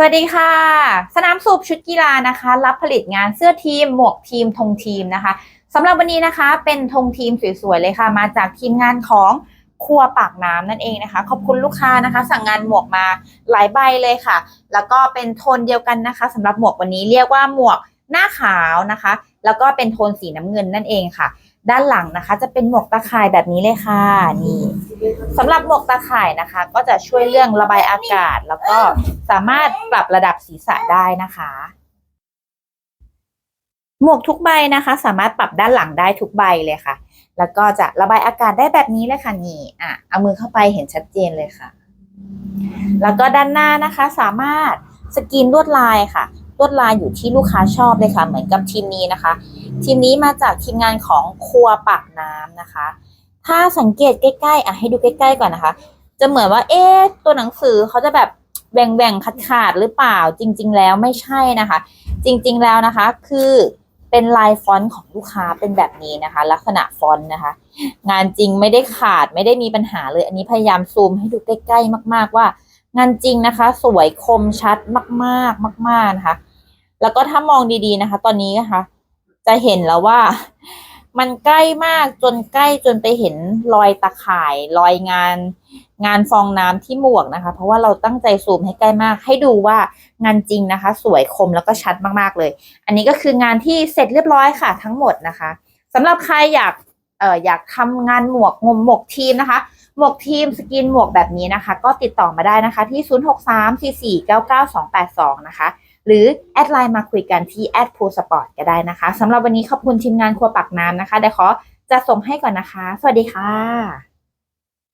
สวัสดีค่ะ สนามสูบชุดกีฬานะคะ รับผลิตงานเสื้อทีม หมวกทีมธงทีมนะคะสำหรับวันนี้นะคะ เป็นธงทีมสวยๆเลยค่ะ มาจากทีมงานของครัวปากน้ำนั่นเองนะคะ ขอบคุณลูกค้านะคะ สั่งงานหมวกมาหลายใบเลยค่ะ แล้วก็เป็นโทนเดียวกันนะคะสำหรับหมวกวันนี้เรียกว่าหมวกหน้าขาวนะคะ แล้วก็เป็นโทนสีน้ำเงินนั่นเองค่ะ ด้านหลังนะคะ จะเป็นหมวกตาข่ายแบบนี้เลยค่ะนี่สำหรับหมวกตาข่ายนะคะ ก็จะช่วยเรื่องระบายอากาศ แล้วก็สามารถปรับระดับศีรษะได้นะคะ หมวกทุกใบนะคะ สามารถปรับด้านหลังได้ทุกใบเลยค่ะ แล้วก็จะระบายอากาศได้แบบนี้เลยค่ะนี่อะเอามือเข้าไปเห็นชัดเจนเลยค่ะ แล้วก็ด้านหน้านะคะ สามารถสกรีนลวดลายค่ะ ลวดลายอยู่ที่ลูกค้าชอบเลยค่ะ เหมือนกับทีมนี้นะคะ ทีมนี้มาจากทีมงานของครัวปากน้ำนะคะ ถ้าสังเกตใกล้ๆอะให้ดูใกล้ๆก่อนนะคะ จะเหมือนว่าเอ๊ะตัวหนังสือเขาจะแบบแบ่งๆขาดๆหรือเปล่าจริง ๆ แล้วไม่ใช่นะคะ จริงๆแล้วนะคะ คือเป็นลายฟอนต์ของลูกค้าเป็นแบบนี้นะคะ ลักษณะฟอนต์นะคะ งานจริงไม่ได้ขาดไม่ได้มีปัญหาเลย อันนี้พยายามซูมให้ดูใกล้ ๆ มาก ๆ ว่า งานจริงนะคะ สวยคมชัดมาก ๆ มาก ๆนะคะ แล้วก็ถ้ามองดีๆนะคะ ตอนนี้นะคะ จะเห็นแล้วว่า มันใกล้มากจนใกล้จนไปเห็นรอยตะข่ายรอยงาน งานฟองน้ำที่หมวกนะคะ เพราะว่าเราตั้งใจซูมให้ใกล้มาก ให้ดูว่างานจริงนะคะ สวยคมแล้วก็ชัดมากๆเลย อันนี้ก็คืองานที่เสร็จเรียบร้อยค่ะ ทั้งหมดนะคะสำหรับใครอยากเอ่ออยากทำงานหมวกงมหมวกทีมนะคะหมวกทีมสกินหมวกแบบนี้นะคะ ก็ติดต่อมาได้นะคะที่ 0634499282 นะคะ หรือแอดไลน์มาคุยกันที่แอดพูสปอร์ตก็ได้นะคะสำหรับวันนี้ขอบคุณทีมงานครัวปักน้ำนะคะเดี๋ยวขอจะส่งให้ก่อนนะคะ สวัสดีค่ะ